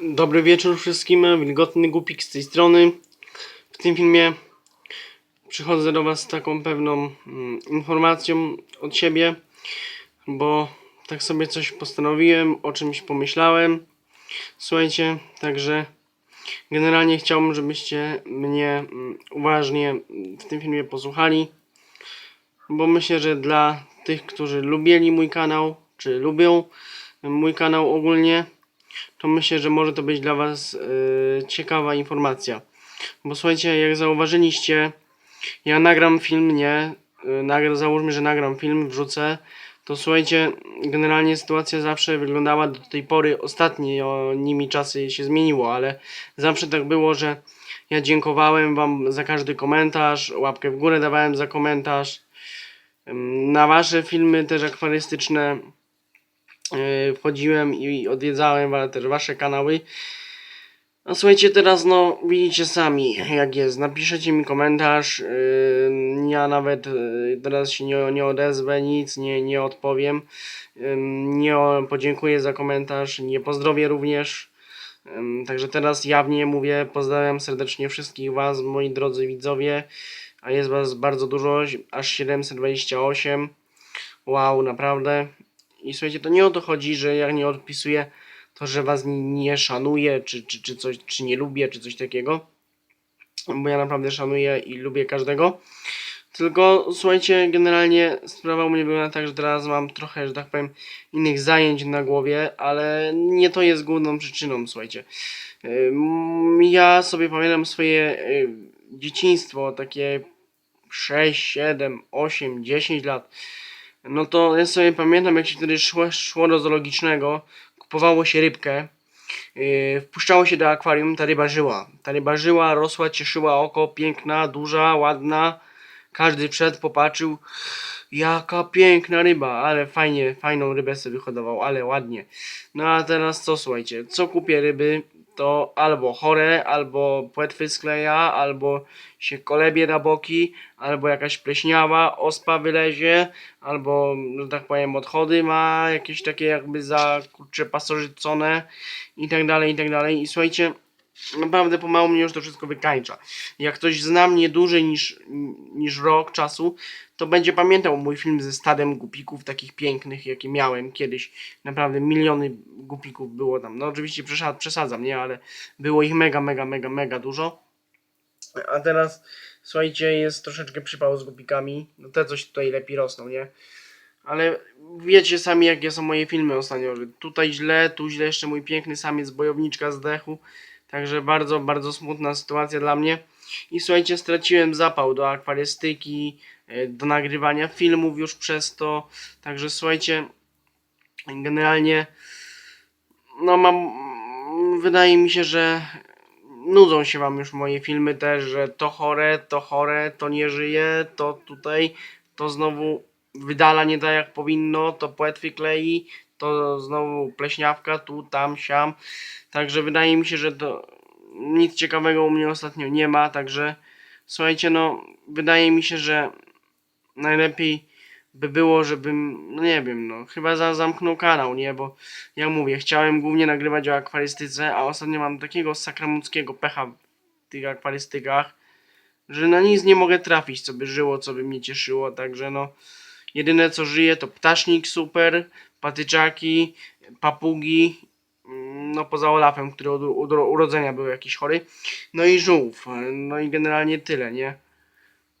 Dobry wieczór wszystkim, wilgotny głupik z tej strony. W tym filmie przychodzę do Was z taką pewną mm, informacją od siebie, bo tak sobie coś postanowiłem, o czymś pomyślałem. Słuchajcie, także generalnie chciałbym, żebyście mnie mm, uważnie w tym filmie posłuchali, bo myślę, że dla tych, którzy lubili mój kanał, czy lubią mój kanał ogólnie, to myślę, że może to być dla Was y, ciekawa informacja. Bo słuchajcie, jak zauważyliście, ja nagram film, nie? Y, nagra, załóżmy, że nagram film, wrzucę. To słuchajcie, generalnie sytuacja zawsze wyglądała do tej pory, ostatnimi czasy się zmieniło, ale zawsze tak było, że ja dziękowałem Wam za każdy komentarz, łapkę w górę dawałem za komentarz. Na Wasze filmy też akwarystyczne Yy, wchodziłem i odwiedzałem też wasze kanały. No słuchajcie, teraz no widzicie sami jak jest. Napiszecie mi komentarz. Yy, ja nawet yy, teraz się nie, nie odezwę, nic nie, nie odpowiem. Nie podziękuję za komentarz, nie pozdrowię również. Także teraz jawnie mówię, pozdrawiam serdecznie wszystkich Was, moi drodzy widzowie. A jest Was bardzo dużo, aż 728. Wow, naprawdę. I słuchajcie, to nie o to chodzi, że jak nie odpisuję, to że was nie, szanuję, czy, czy, czy coś, czy nie lubię, czy coś takiego. Bo ja naprawdę szanuję i lubię każdego. Tylko słuchajcie, generalnie sprawa u mnie wygląda tak, że teraz mam trochę, że tak powiem, innych zajęć na głowie, ale nie to jest główną przyczyną, słuchajcie. Ja sobie pamiętam swoje y, dzieciństwo, takie 6, 7, 8, 10 lat. No to ja sobie pamiętam, jak się wtedy szło, szło do zoologicznego, kupowało się rybkę, yy, wpuszczało się do akwarium, ta ryba żyła. Ta ryba żyła, rosła, cieszyła oko, piękna, duża, ładna. Każdy wszedł, popatrzył, jaka piękna ryba, ale fajnie, fajną rybę sobie wyhodował, ale ładnie. No a teraz co, słuchajcie, co kupię ryby, to albo chore, albo płetwy skleja, albo się kolebie na boki, albo jakaś pleśniawa, ospa wylezie, albo, że tak powiem, odchody ma jakieś takie jakby za, kurczę, pasożycone i tak dalej, i tak dalej. I słuchajcie, naprawdę pomału mnie już to wszystko wykańcza. Jak ktoś zna mnie dłużej niż, niż rok czasu, to będzie pamiętał mój film ze stadem gupików takich pięknych, jakie miałem kiedyś. Naprawdę miliony gupików było tam. No oczywiście przesa- przesadzam, nie? Ale było ich mega, mega, mega, mega dużo. A teraz, słuchajcie, jest troszeczkę przypał z gupikami. No te coś tutaj lepiej rosną, nie? Ale wiecie sami, jakie są moje filmy ostatnio, tutaj źle, tu źle, jeszcze mój piękny samiec bojowniczka zdechł. Także bardzo, bardzo smutna sytuacja dla mnie. I słuchajcie, straciłem zapał do akwarystyki, e, do nagrywania filmów już przez to. Także słuchajcie, generalnie no mam, wydaje mi się, że nudzą się wam już moje filmy też, że to chore, to chore, to nie żyje, to tutaj, to znowu wydala nie tak jak powinno, to płetwy klei, to znowu pleśniawka, tu, tam, siam. Także wydaje mi się, że to nic ciekawego u mnie ostatnio nie ma, także słuchajcie, no wydaje mi się, że najlepiej by było, żebym, no nie wiem, no chyba za, zamknął kanał, nie, bo jak mówię, chciałem głównie nagrywać o akwarystyce, a ostatnio mam takiego sakramuckiego pecha w tych akwarystykach, że na nic nie mogę trafić, co by żyło, co by mnie cieszyło, także no jedyne co żyje to ptasznik super, patyczaki, papugi, mm, no poza Olafem, który od od urodzenia był jakiś chory, no i żółw, no i generalnie tyle, nie?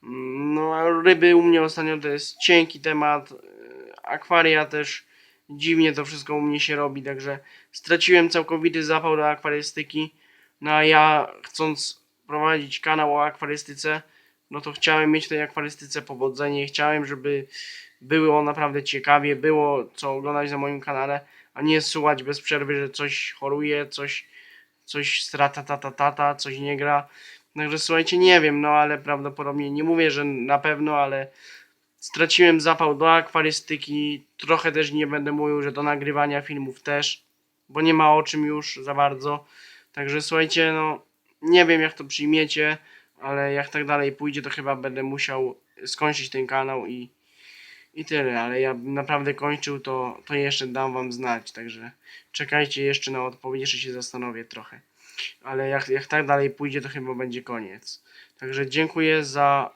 Mm, No ryby u mnie ostatnio to jest cienki temat, akwaria też dziwnie to wszystko u mnie się robi, także straciłem całkowity zapał do akwarystyki, no a ja chcąc prowadzić kanał o akwarystyce, no to chciałem mieć w tej akwarystyce powodzenie, chciałem, żeby było naprawdę ciekawie, było co oglądać na moim kanale, a nie słuchać bez przerwy, że coś choruje, coś, coś strata tata tata, coś nie gra. Także słuchajcie, nie wiem, no ale prawdopodobnie nie mówię, że na pewno, ale straciłem zapał do akwarystyki. Trochę też nie będę mówił, że do nagrywania filmów też, bo nie ma o czym już za bardzo. Także słuchajcie, no nie wiem jak to przyjmiecie, ale jak tak dalej pójdzie, to chyba będę musiał skończyć ten kanał i, I tyle, ale ja naprawdę kończył, to, to jeszcze dam wam znać, także czekajcie jeszcze na odpowiedź, jeszcze się zastanowię trochę. Ale jak, jak tak dalej pójdzie, to chyba będzie koniec. Także dziękuję za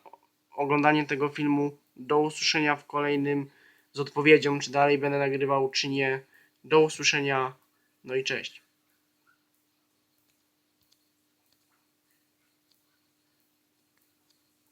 oglądanie tego filmu. Do usłyszenia w kolejnym z odpowiedzią, czy dalej będę nagrywał, czy nie. Do usłyszenia. No i cześć.